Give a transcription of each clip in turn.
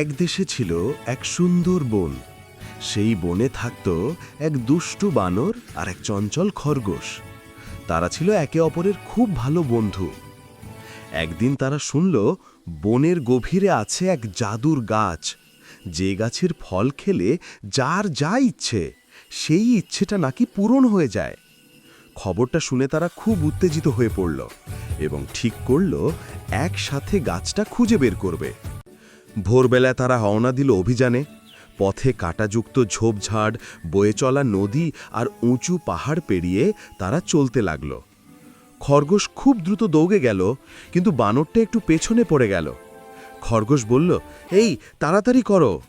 এক দেশে ছিল এক সুন্দর বন। সেই বনে থাকত এক দুষ্টু বানর আর এক চঞ্চল খরগোশ। তারা ছিল একে অপরের খুব ভালো বন্ধু। একদিন তারা শুনল, বনের গভীরে আছে এক জাদুর গাছ। যে গাছের ফল খেলে যার যা ইচ্ছে, সেই ইচ্ছেটা নাকি পূরণ হয়ে যায়। খবরটা শুনে তারা খুব উত্তেজিত হয়ে পড়ল এবং ঠিক করল, একসাথে গাছটা খুঁজে বের করবে। ভোরবেলায় তারা রওনা দিল অভিযানে। পথে কাটাযুক্ত ঝোপঝাড়, বয়ে চলা নদী আর উঁচু পাহাড় পেরিয়ে তারা চলতে লাগল। খরগোশ খুব দ্রুত দৌড়ে গেল, কিন্তু বানরটা একটু পেছনে পড়ে গেল। খরগোশ বলল, এই, তাড়াতাড়ি করো।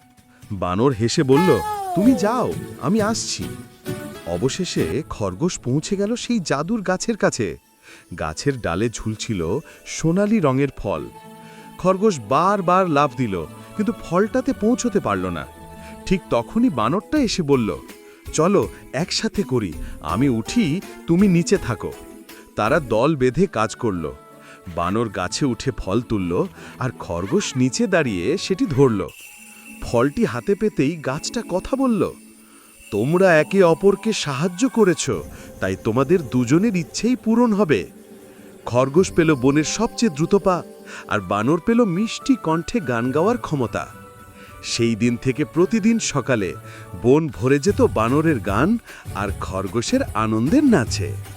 বানর হেসে বলল, তুমি যাও, আমি আসছি। অবশেষে খরগোশ পৌঁছে গেল সেই জাদুর গাছের কাছে। গাছের ডালে ঝুলছিল সোনালি রঙের ফল। খরগোশ বারবার লাভ দিল, কিন্তু ফলটাতে পৌঁছতে পারল না। ঠিক তখনই বানরটা এসে বলল, চলো একসাথে করি, আমি উঠি, তুমি নিচে থাকো। তারা দল বেঁধে কাজ করল। বানর গাছে উঠে ফল তুলল, আর খরগোশ নিচে দাঁড়িয়ে সেটি ধরল। ফলটি হাতে পেতেই গাছটা কথা বলল, তোমরা একে অপরকে সাহায্য করেছ, তাই তোমাদের দুজনের ইচ্ছেই পূরণ হবে। খরগোশ পেল বনের সবচেয়ে দ্রুত পা আর বানর পেল মিষ্টি কণ্ঠে গান গাওয়ার ক্ষমতা। সেই দিন থেকে প্রতিদিন সকালে বন ভরে যেত বানরের গান আর খরগোশের আনন্দের নাচে।